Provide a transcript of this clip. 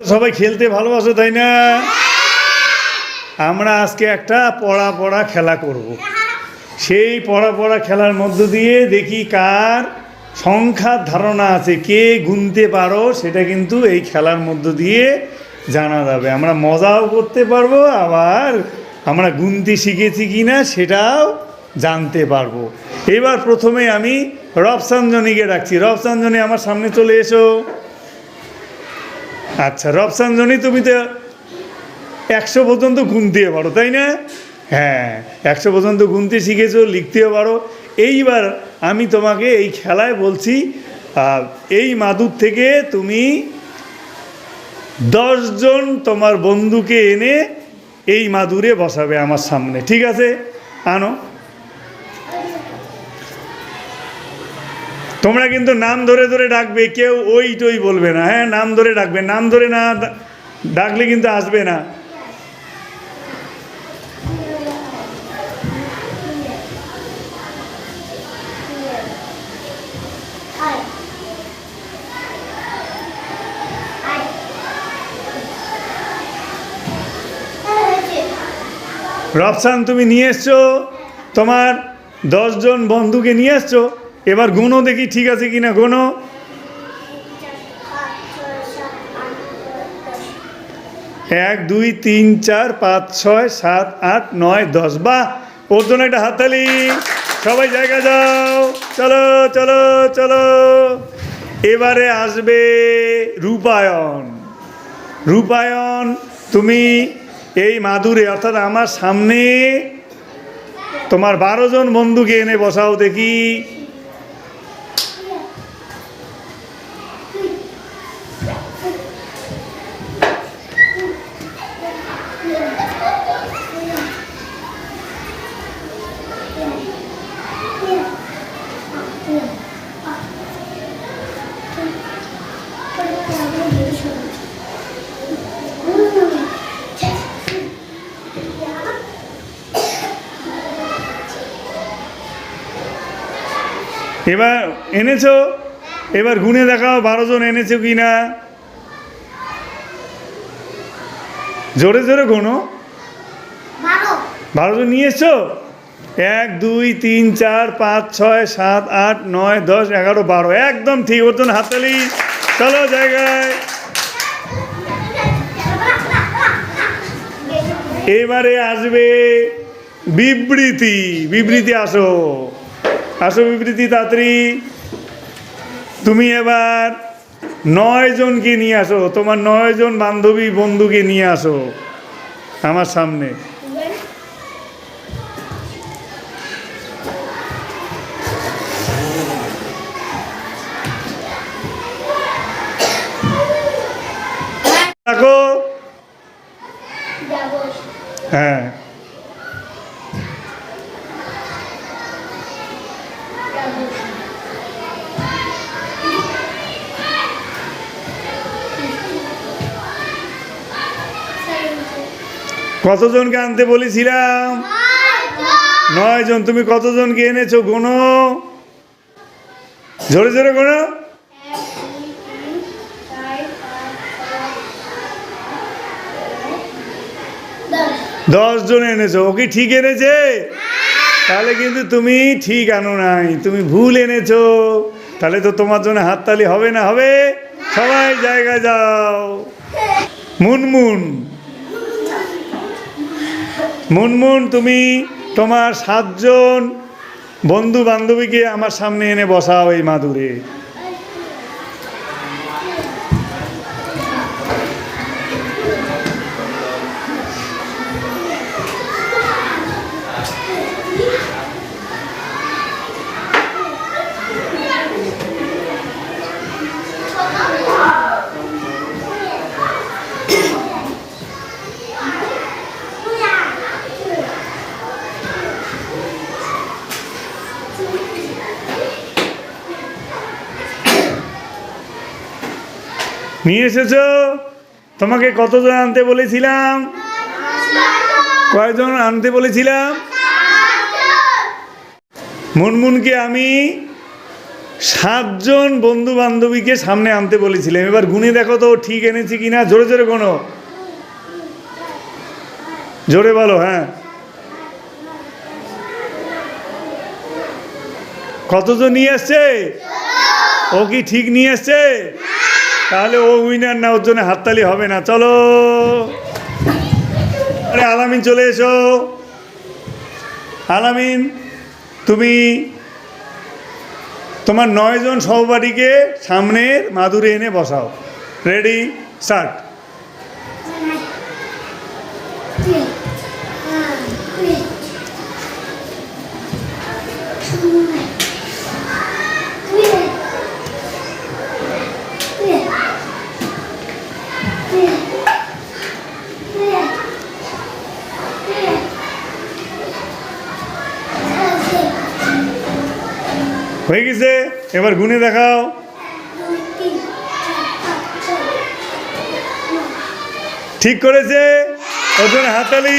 সবাই খেলতে ভালোবাসো, তাই না? আমরা আজকে একটা পড়া পড়া খেলা করব। সেই পড়া পড়া খেলার মধ্য দিয়ে দেখি কার সংখ্যার ধারণা আছে, কে গুনতে পারো সেটা কিন্তু এই খেলার মধ্য দিয়ে জানা যাবে। আমরা মজাও করতে পারব, আবার আমরা গুনতে শিখেছি কি না সেটাও জানতে পারব। এবার প্রথমে আমি রফসানজনীকে ডাকছি। রফসানজনী আমার সামনে চলে এসো। আচ্ছা রফসানজনী তুমি তো একশো পর্যন্ত গুনতে পারো, তাই না? হ্যাঁ একশো পর্যন্ত গুনতে শিখেছো, লিখতেও পারো। এইবার আমি তোমাকে এই খেলায় বলছি এই মাদুর থেকে তুমি দশজন তোমার বন্ধুকে এনে এই মাদুরে বসাবে আমার সামনে, ঠিক আছে? আনো। তোমরা কিন্তু নাম ধরে ধরে ডাকবে, কেউ ওই টই বলবে না। হ্যাঁ নাম ধরে ডাকবে। নাম ধরে না ডাকলে কিন্তু আসবে না। রফসান, তুমি নিয়ে এসছো? তোমার দশজন বন্ধুকে নিয়ে এসছো? এবার গুণও দেখি ঠিক আছে কি না গুণো এক, দুই, তিন, চার, পাঁচ, ছয়, সাত, আট, নয়, দশ। বাহ ওর জন্য একটা হাততালি। সবাই জায়গা যাও চলো চলো চলো। এবারে আসবে রূপায়ণ। রূপায়ণ, তুমি এই মাদুরে, অর্থাৎ আমার সামনে তোমার বারো জন বন্ধুকে এনে বসাও দেখি। এবার এনেছো? এবার গুনে দেখাও বারো জন এনেছো কি না জোরে জোরে গোনো। বারো। জন নিয়ে এসছো? এক দুই তিন চার পাঁচ ছয় সাত আট নয় দশ এগারো বারো। একদম ঠিক ওর জন্য হাততালি। চলো জায়গায়। এবারে আসবে বিবৃতি। বিবৃতি আসো। আসো বিবৃতি তাড়াতাড়ি তুমি এবার নয় জনকে নিয়ে আসো তোমার নয় জন বান্ধবী বন্ধুকে নিয়ে আসো আমার সামনে। দেখো হ্যাঁ। কতজনকে আনতে বলেছিলাম? নয় জন তুমি কতজনকে এনেছো গোনো? জোরে জোরে গোনো। দশ জন এনেছো। ও কি ঠিক এনেছে? তাহলে কিন্তু তুমি ঠিক আনো নাই। তুমি ভুল এনেছো। তাহলে তো তোমার জন্য হাততালি হবে না, হবে? সবাই জায়গায় যাও। মুনমুন। মুনমুন তুমি তোমার সাতজন বন্ধু বান্ধবীকে আমার সামনে এনে বসাও এই মাদুরে। নিয়ে এসেছ? তোমাকে কতজন আনতে বলেছিলাম? কয়জন আনতে বলেছিলাম? মুনমুনকে আমি সাতজন বন্ধু বান্ধবীকে সামনে আনতে বলেছিলাম। এবার গুনে দেখো তো, ঠিক এনেছি কিনা? জোরে জোরে কোনো জোরে বলো হ্যাঁ। কতজন নিয়ে আসছে? ও কি ঠিক নিয়ে আসছে? তাহলে ও উইনার না, ওর জন্য হাততালি হবে না, চলো। আরে আলামিন চলে এসো। আলামিন, তুমি তোমার নয়জন সহপাঠীকে সামনের মাদুরে এনে বসাও। রেডি স্টার্ট হয়ে গেছে এবার গুনে দেখাও। ঠিক করেছে ওজন হাতালি